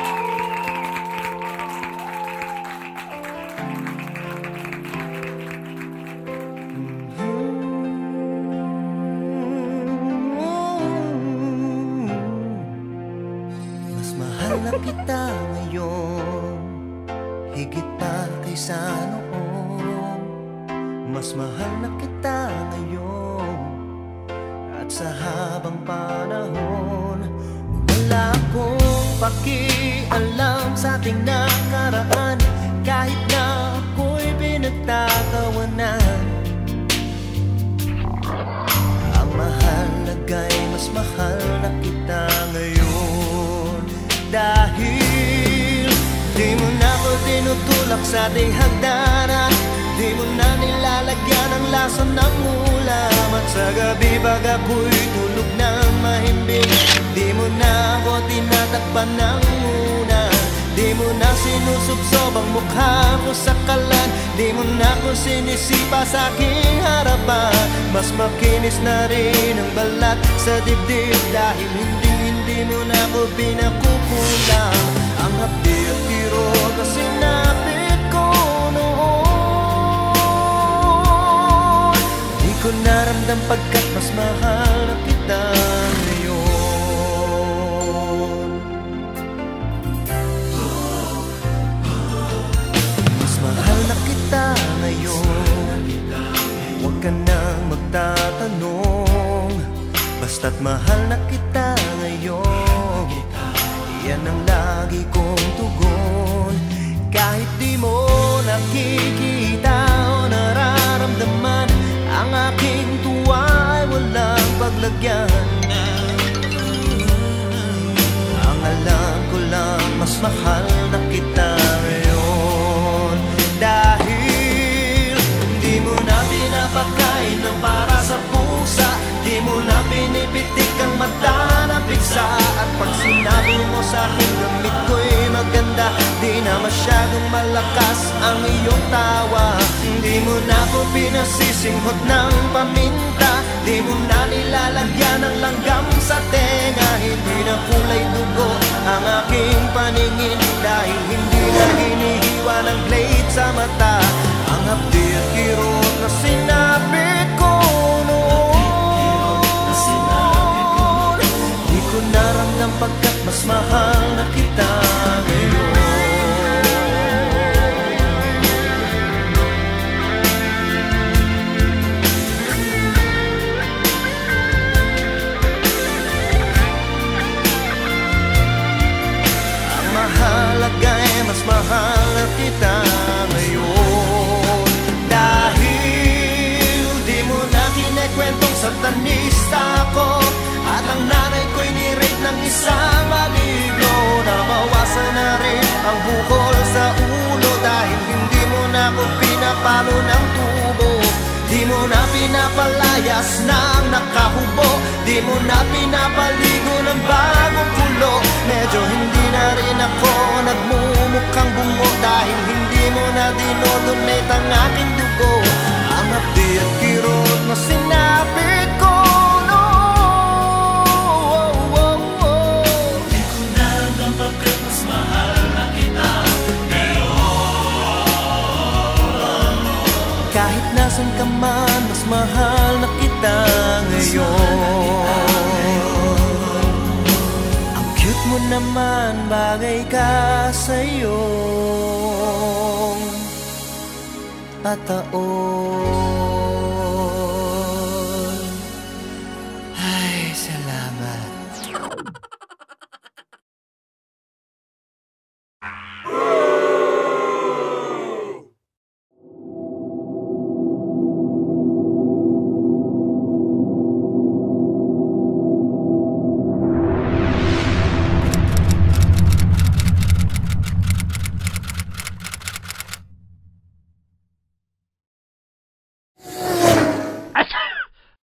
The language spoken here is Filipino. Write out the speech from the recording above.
Mm-hmm. na kita ngayon Higit pa kaysa noon. Mas mahal na kita ngayon At sa habang panahon Wala akong pakit pakialam sa ating nakaraan. Kahit na ako'y pinagtatawanan. Ang mahalaga'y mas mahal na kita ngayon. Dahil di mo na ako tinutulak sa ating hagdanan. Di mo na nilalagyan ang lason ng ulam. At sa gabi pag ako'y tulog ng mahimbing Di mo na ako tinatakpan ng muna Di mo na sinusubsob ang mukha ko sa kalan. Di mo na ako sinisipa sa aking harapan. Mas makinis na rin ang balat sa dibdib Dahil hindi hindi mo na ako pinakukulang. Ang hapdi at tiro na sinapit ko noon. Di ko naramdam pagkat mas mahal ka nang magtatanong. Basta't mahal na kita ngayon. Yan ang lagi kong tugon. Kahit di mo nakikita o nararamdaman Ang aking tuwa ay walang paglagyan. Ang alam ko lang mas mahal ang iyong tawa. Di mo na ako pinasisinghot ng paminta. Di mo na nilalagyan ng langgam sa tenga. Hindi na kulay dugo ang aking paningin. Dahil hindi na hinihiwa ng blade sa mata. Ang hapdi at kirot na sinapit ko noon. Di ko naramdam pagkat mas mahal na kita ngayon kita ngayon. Dahil di mo na kinikwentong satanista ako At ang nanay ko'y nirate ng isang maligno Nabawasan na rin ang bukol sa ulo Dahil hindi mo na ako pinapalo ng tubo. Di mo na pinapalayas ng nakahubo. Di mo na pinapaligo ng bagong kulo Medyo hindi mo na dinodonate ang aking dugo. Ang hapdi at kirot na sinapit ko noon Di ko na alam bakit mas mahal na kita Kahit nasan ka man, mas mahal na kita ngayon. Naman, bagay ka sa'yo Tataon